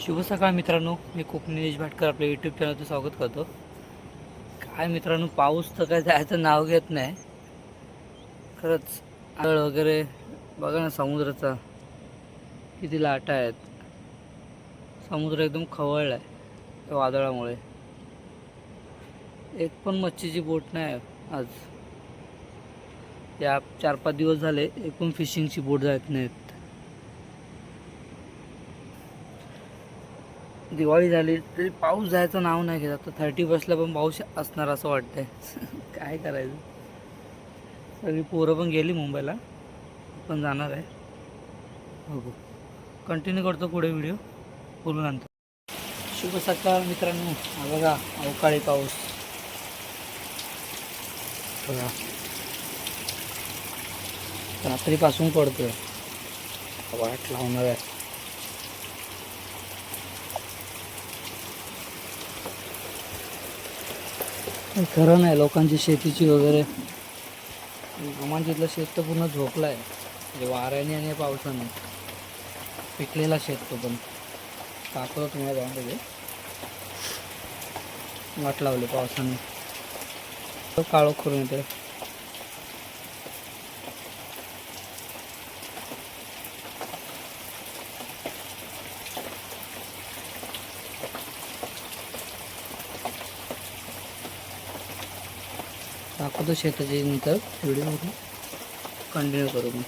शुभ सकाळ मित्रांनो. मी कोकणी निलेश भाटकर आपल्या यूट्यूब चॅनलचं स्वागत करतो. काय मित्रांनो पाऊस तर काय जायचं नाव घेत नाही. खरंच आळ वगैरे बघा ना समुद्राचा किती लाटा आहेत. समुद्र एकदम खवळला आहे त्या वादळामुळे. एक पण मच्छीची बोट नाही आज. या चार पाच दिवस झाले एक पण फिशिंगची बोट जात नाहीत. दिवाळी झाली तरी पाऊस जायचं नाव नाही घेत. आता थर्टी फर्स्टला पण पाऊस असणार असं वाटतंय. काय करायचं? सगळी पोरं पण गेली मुंबईला. पण जाणार आहे. बघू. कंटिन्यू करतो पुढे व्हिडिओ बोलू नंतर शुभ सकाळ मित्रांनो. हा बघा अवकाळी पाऊस. बघा. रात्रीपासून पडतोय. वाट लावणार आहे. खरं नाही. लोकांची शेतीची वगैरे आम्हाला शेत तर पूर्ण झोपलं आहे म्हणजे वाऱ्याने आणि पावसाने. पिकलेला शेत तो पण. दाखवतो तुम्हाला जाऊन त्याचे वाट लावली पावसाने. तो काळोख करून येते दाखवतो शेताची नंतर व्हिडिओ कंटिन्यू करू मी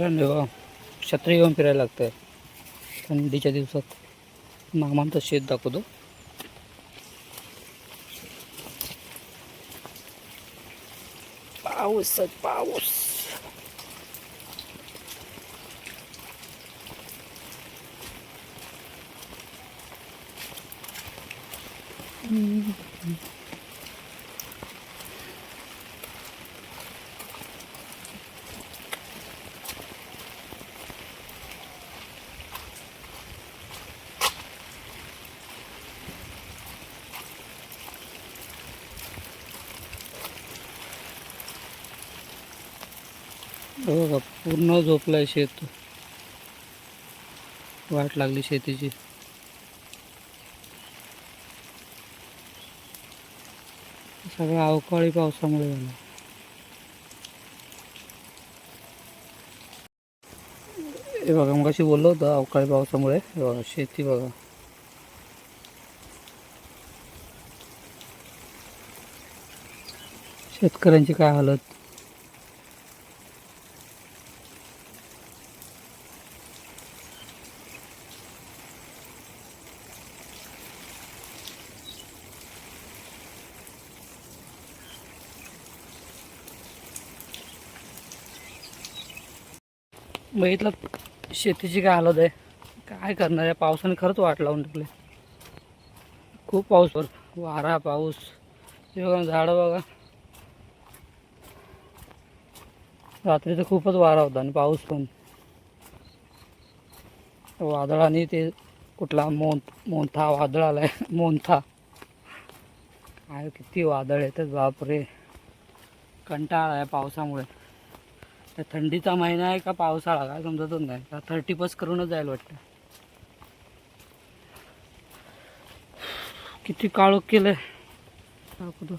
मित्रांनो छत्र येऊन फिरायला लागतं थंडीच्या दिवसात मामांचं शेत दाखवतो. पाऊस पाऊस पाऊस. हे बघा पूर्ण झोपलाय शेत. वाट लागली शेतीची. सगळं अवकाळी पावसामुळे झालं. हे बघा मग अशी बोललो होतं अवकाळी पावसामुळे. हे बघा शेती बघा. शेतकऱ्यांची काय हालत? बघितलं शेतीची काय हालत आहे? काय करणार आहे? पावसाने खरंच वाट लावून टाकले. खूप पाऊस पड वारा पाऊस. हे बघा झाडं बघा. रात्री तर खूपच वारा होता आणि पाऊस पण. वादळाने ते कुठला मोन मोंथा वादळ आलाय. मोंथा. काय हो, किती वादळ येतात बापरे. कंटाळा आहे पावसामुळे. त्या थंडीचा महिना आहे का पावसाळा? काय समजतच नाही. का थर्टी पस करूनच जायला वाटतं. किती काळोख केलंय. दाखवतो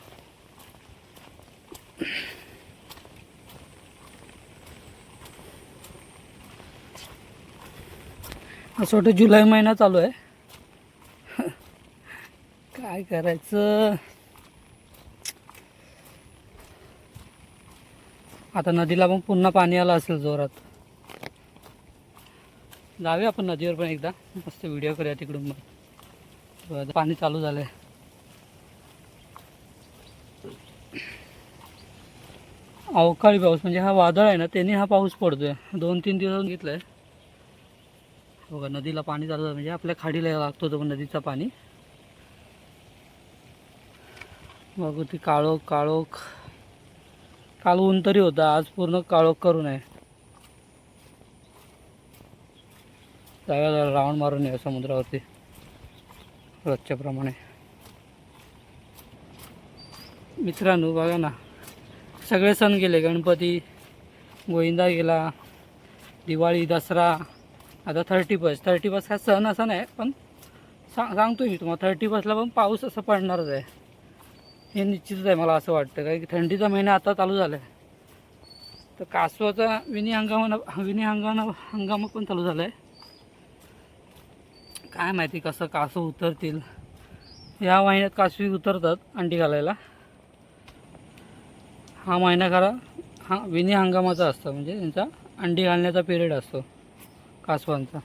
असं वाटतं जुलै महिना चालू आहे. काय करायचं? आता नदीला पण पुन्हा पाणी आलं असेल जोरात. जाऊया आपण नदीवर पण एकदा. मस्त व्हिडिओ करूया तिकडून मग. पाणी चालू झालंय. अवकाळी पाऊस म्हणजे हा वादळ आहे ना त्यांनी हा पाऊस पडतोय. दोन तीन दिवस घेतलाय. बघा नदीला पाणी चालू झालं म्हणजे आपल्या खाडीला लागतो तो नदीचं पाणी. बघू ती काळोख काळोख. काल ऊन तरी होता आज पूर्ण काळोख करून आहे. जाव्या जरा राऊंड मारून येऊ समुद्रावरती रोजच्या प्रमाणे मित्रांनो बघा ना सगळे सण गेले गणपती गोविंदा गेला दिवाळी दसरा आता थर्टी फर्स्ट थर्टी फर्स्ट हा सण असा नाही पण सांग सांगतो मी तुम्हाला थर्टी फर्स्टला पण पाऊस असं पडणारच आहे. हे निश्चितच आहे मला असं वाटतं. कारण की थंडीचा महिना आता चालू झाला आहे तर कासवाचा विनी हंगाम विनी हंगाम हंगाम पण चालू झाला आहे काय माहिती कसं कासव उतरतील. या महिन्यात कासवी उतरतात अंडी घालायला. हा महिना खरा हा विनी हंगामाचा असतो. म्हणजे त्यांचा अंडी घालण्याचा पिरियड असतो कासवांचा.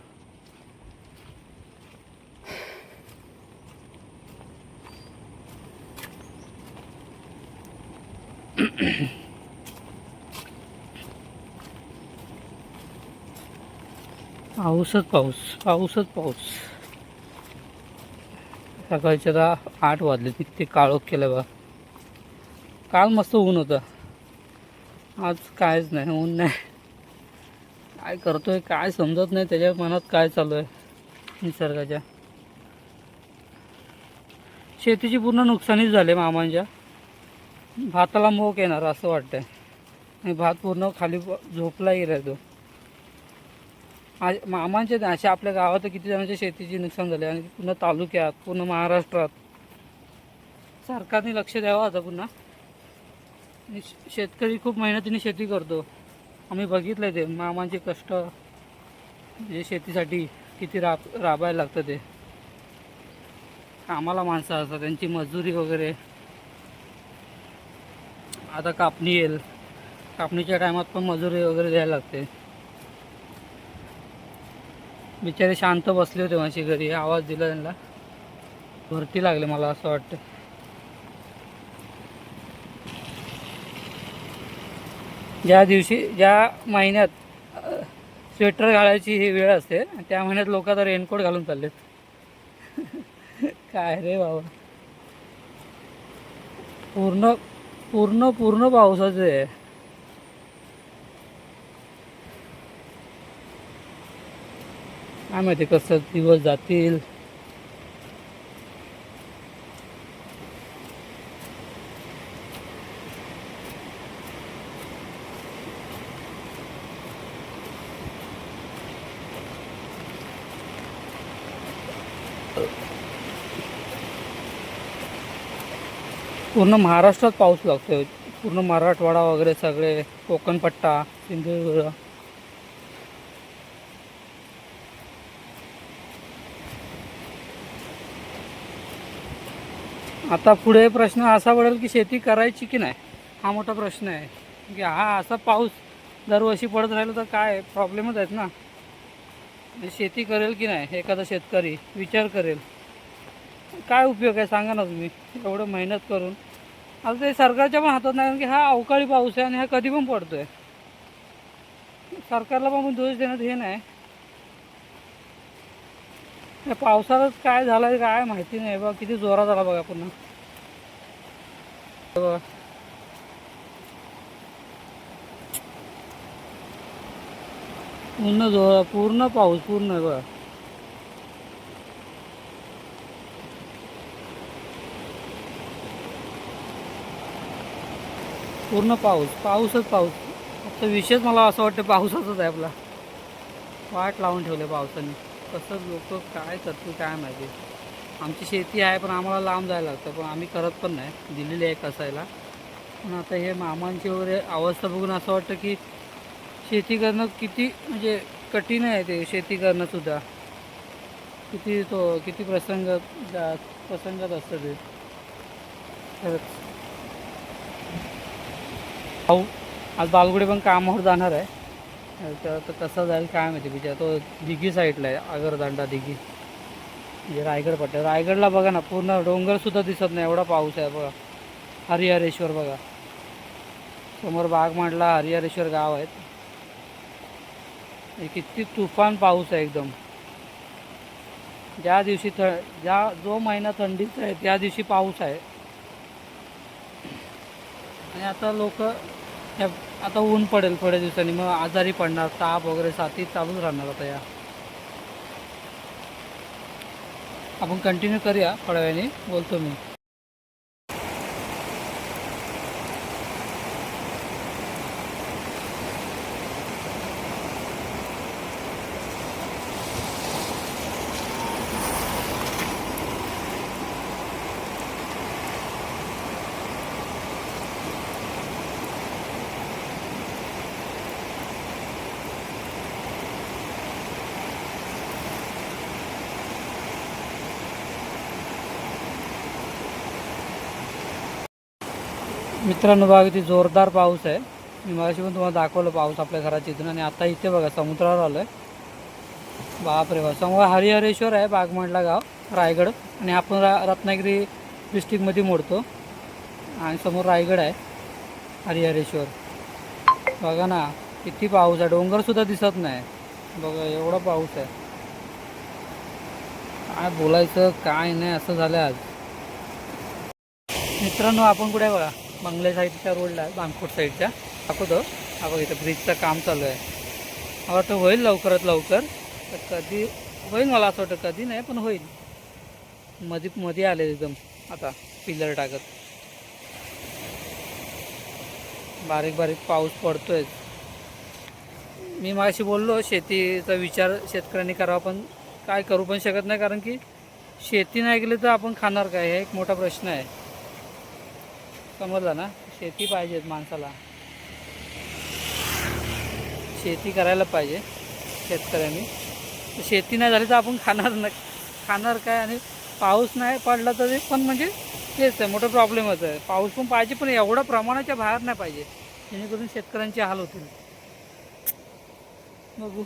पाऊसच पाऊस पाऊसच पाऊस. सकाळच्या आता आठ वाजले तिथे काळोख केलं बा काल मस्त ऊन होतं. आज कायच नाही ऊन नाही. काय करतोय काय समजत नाही त्याच्या मनात काय चालू आहे निसर्गाच्या. शेतीची पूर्ण नुकसानीच झाले मामांच्या. भाताला मोक येणार असं वाटतंय. आणि भात पूर्ण खाली झोपलाही झोपला गेला तो आज मामांचे असे आपल्या गावात किती जणांच्या शेतीची नुकसान झाले आणि पूर्ण तालुक्यात पूर्ण महाराष्ट्रात. सरकारने लक्ष द्यावं आता पुन्हा. शेतकरी खूप मेहनतीने शेती करतो. आम्ही बघितलं ते मामांचे कष्ट म्हणजे शेतीसाठी किती राब राबायला लागतं ते. कामाला माणसं असतात त्यांची मजुरी वगैरे. आता कापणी येईल. कापणीच्या टायमात पण मजुरी वगैरे द्यायला लागते. बिचारे शांत बसले होते माझी घरी. आवाज दिला त्यांना. भरती लागले मला असं वाटतं. ज्या दिवशी ज्या महिन्यात स्वेटर घालायची ही वेळ असते त्या महिन्यात लोक आता रेनकोट घालून चाललेत. काय रे बाबा. पूर्ण पूर्ण पूर्ण पावसाचं आहे. काय माहिती कसं दिवस जातील? पूर्ण महाराष्ट्रात पाऊस लागतोय. पूर्ण मराठवाडा वगैरे सगळे कोकणपट्टा सिंधुदुर्ग. आता पुढे प्रश्न असा पडेल की शेती करायची की नाही? हा मोठा प्रश्न आहे. की हा असा पाऊस दरवर्षी पडत राहिला तर काय प्रॉब्लेमच आहेत ना? म्हणजे शेती करेल की नाही एखादा शेतकरी विचार करेल. काय उपयोग आहे सांगा ना तुम्ही? एवढं मेहनत करून. आता ते सरकारच्या पण हातात नाही कारण की हा अवकाळी पाऊस आहे आणि हा कधी पण पडतो आहे सरकारला पण दोष देण्यात हे नाही. या पावसालाच काय झालं काय माहिती नाही बघा किती जोरात झाला बघा पुन्हा. बघा. पूर्ण जोर पूर्ण पाऊस पूर्ण आहे बघा. पूर्ण पाऊस पाऊसच पाऊस. फक्त विशेष मला असं वाटतं पावसाचाच आहे आपला. वाट लावून ठेवले पावसाने. तसंच लोक काय करतील काय माहिती. आमची शेती आहे पण आम्हाला लांब जायला लागतं पण आम्ही करत पण नाही. दिलेली आहे कसायला पण आता हे मामांची वगैरे अवस्था बघून असं वाटतं की शेती करणं किती म्हणजे कठीण आहे ते शेती करणंसुद्धा किती तो किती प्रसंग प्रसंगात असतं ते. खरंच. भाऊ आज बालगुडे पण कामावर जाणार आहे. तर कसं जाईल काय माहिती बिचारा तो दिघी साईडला आहे आगरदांडा दिघी. म्हणजे रायगड पट्ट्या रायगडला बघा ना पूर्ण डोंगरसुद्धा दिसत नाही. एवढा पाऊस आहे बघा. हरिहरेश्वर बघा. समोर बाग मांडला हरिहरेश्वर गाव आहेत. हे किती तुफान पाऊस आहे एकदम. ज्या दिवशी थ ज्या जो महिना थंडीचा आहे त्या दिवशी पाऊस आहे. आणि आता लोक आता ऊन पडेल थोड्या दिवसांनी मग आजारी पडणार ताप वगैरे साथी चालूच राहणार आता या. आपण कंटिन्यू करूया थोड्या वेळाने बोलतो मी. मित्रांनो बघा किती जोरदार पाऊस आहे. मी मगाशी पण तुम्हाला दाखवलं पाऊस आपल्या घराच्या इथून आणि आता इथे बघा समुद्रावर आलो आहे बापरे बाप. समोर हरिहरेश्वर आहे बागमंडला गाव रायगड. आणि आपण रा रत्नागिरी डिस्ट्रिक्टमध्ये मोडतो. आणि समोर रायगड आहे हरिहरेश्वर. बघा ना किती पाऊस आहे. डोंगरसुद्धा दिसत नाही. बघा एवढा पाऊस आहे. काय बोलायचं काय नाही असं झालं आज. मित्रांनो आपण कुठे बघा? बंगले साईडच्या रोडला आहे साईडच्या दाखवतो हा इथं ब्रिजचं काम चालू आहे. मला वाटतं होईल लवकरात लवकर तर कधी होईल मला असं वाटतं कधी नाही पण होईल. मध्ये मध्ये आले एकदम आता पिलर टाकत. बारीक बारीक पाऊस पडतोय. मी मागाशी बोललो शेतीचा विचार शेतकऱ्यांनी करावा पण काय करू पण शकत नाही कारण की शेती नाही केली तर आपण खाणार काय? हे एक मोठा प्रश्न आहे. समजलं ना? शेती पाहिजेत माणसाला. शेती करायला पाहिजे शेतकऱ्यांनी. शेती नाही झाली तर आपण खाणार न खाणार काय? आणि पाऊस नाही पडला तरी पण म्हणजे तेच आहे मोठं प्रॉब्लेमच आहे. पाऊस पण पाहिजे पण एवढ्या प्रमाणाच्या बाहेर नाही पाहिजे. जेणेकरून शेतकऱ्यांचे हाल होतील. बघू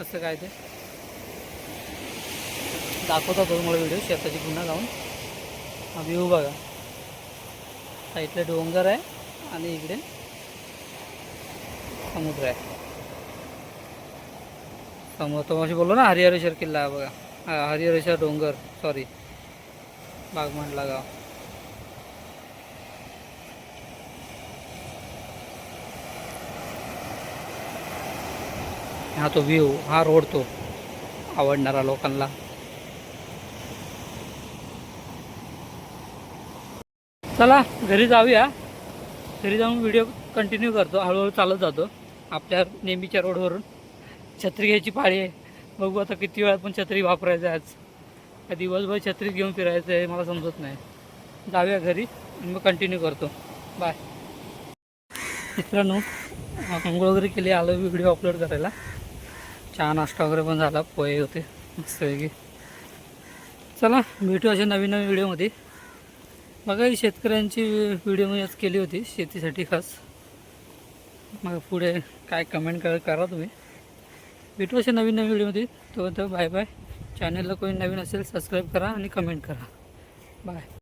असं काय ते. दाखवता तो मला व्हिडिओ शेताची पुन्हा जाऊन. हा व्ह्यू बघा. साईडला डोंगर आहे आणि इकडे समुद्र आहे. समोर तो बोललो ना हरिहरेश्वर किल्ला आहे बघा. हा हरिहरेश्वर डोंगर सॉरी बागमंडला गाव. हा तो व्ह्यू हा रोड तो आवडणारा लोकांना. चला घरी जाऊया. घरी जाऊन व्हिडिओ कंटिन्यू करतो. हळूहळू चालत जातो. आपल्या नेहमीच्या रोडवरून छत्री घ्यायची पाळी आहे. बघू आता किती वेळात पण छत्री वापरायचं आहे आज. का दिवसभर छत्री घेऊन फिरायचं आहे मला समजत नाही. जाऊया घरी आणि मग कंटिन्यू करतो. बाय मित्रांनो आंघोळ वगैरे केली आलो व्हिडिओ अपलोड करायला. चहा नाश्ता वगैरे पण झाला पोहे होते मस्तपैकी चला भेटू अशा नवीन नवीन व्हिडिओमध्ये बघा शेतकऱ्यांची व्हिडिओ मी आज केली होती शेतीसाठी खास. मग पुढे काय कमेंट कर करा तुम्ही. भेटू असे नवीन नवीन व्हिडिओमध्ये. तो बाय बाय चॅनलला कोणी नवीन असेल सबस्क्राईब करा आणि कमेंट करा. बाय